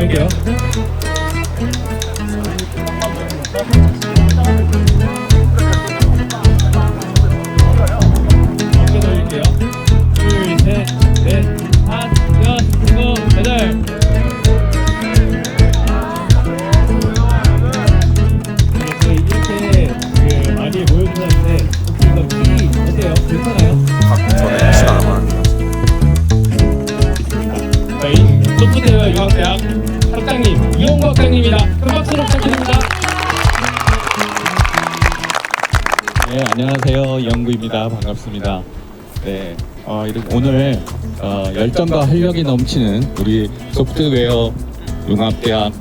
갈게요. 안녕하세요. 이영구입니다. 반갑습니다. 네, 어, 이렇게 오늘 어, 열정과 활력이 넘치는 우리 소프트웨어 융합대학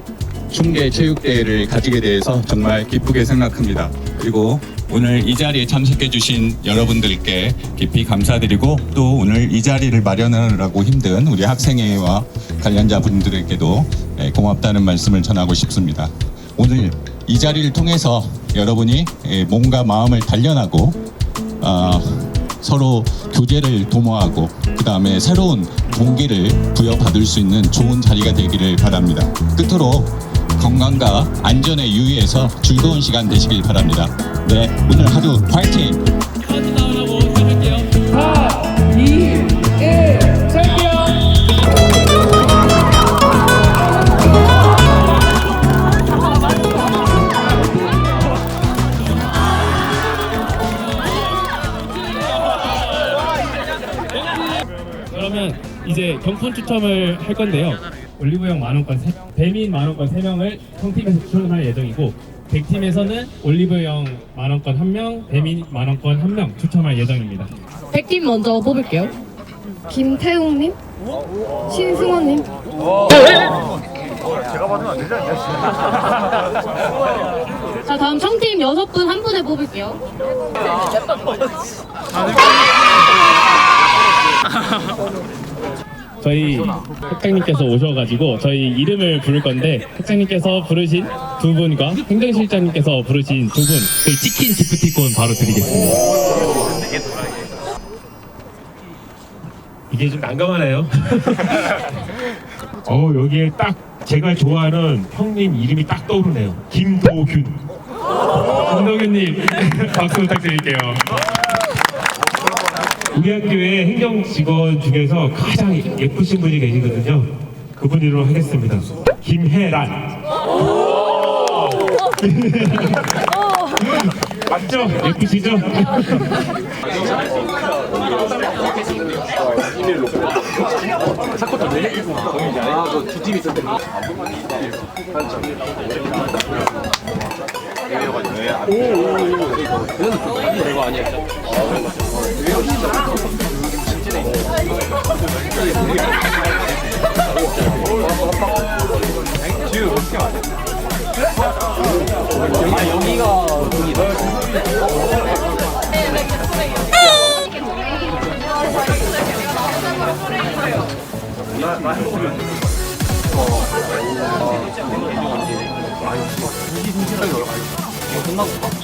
충계 체육대회를 가지게 돼서 정말 기쁘게 생각합니다. 그리고 오늘 이 자리에 참석해 주신 여러분들께 깊이 감사드리고 또 오늘 이 자리를 마련하느라고 힘든 우리 학생회와 관련자분들에게도 네, 고맙다는 말씀을 전하고 싶습니다. 오늘 이 자리를 통해서 여러분이 예, 몸과 마음을 단련하고 어, 서로 교제를 도모하고 그 다음에 새로운 동기를 부여받을 수 있는 좋은 자리가 되기를 바랍니다. 끝으로 건강과 안전에 유의해서 즐거운 시간 되시길 바랍니다. 네, 오늘 하루 화이팅! 이제 경품 추첨을 할 건데요. 올리브영 만원권, 세- 배민 만원권 3명을 성팀에서 추첨할 예정이고 100팀에서는 올리브영 만원권 1명, 배민 만원권 1명 추첨할 예정입니다. 백팀 먼저 뽑을게요. 김태웅님, 신승원님. 자 다음 청팀 여섯 분한 분에 뽑을게요. 저희 학장님께서 오셔가지고 저희 이름을 부를 건데 학장님께서 부르신 두 분과 행정실장님께서 부르신 두 분, 저희 치킨 기프티콘 바로 드리겠습니다. 이게 좀 난감하네요. 어 여기에 딱 제가 좋아하는 형님 이름이 딱 떠오르네요. 김도균. 김동윤님 박수 부탁드릴게요. 우리 학교의 행정 직원 중에서 가장 예쁘신 분이 계시거든요. 그분으로 하겠습니다. 김혜란. 맞죠? 예쁘시죠? 여기가 여기다. 준비.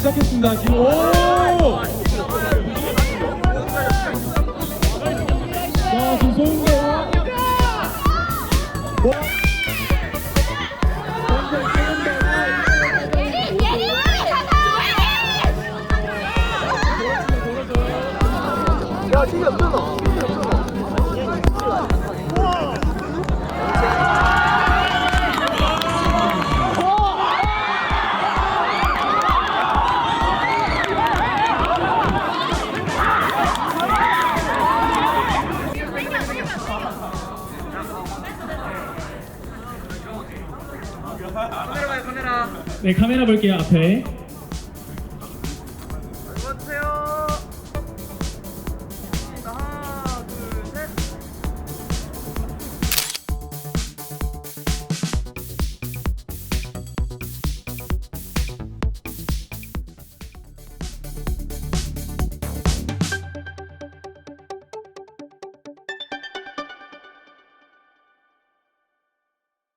시작했습니다. 지금. 오! 네 카메라 볼게요 앞에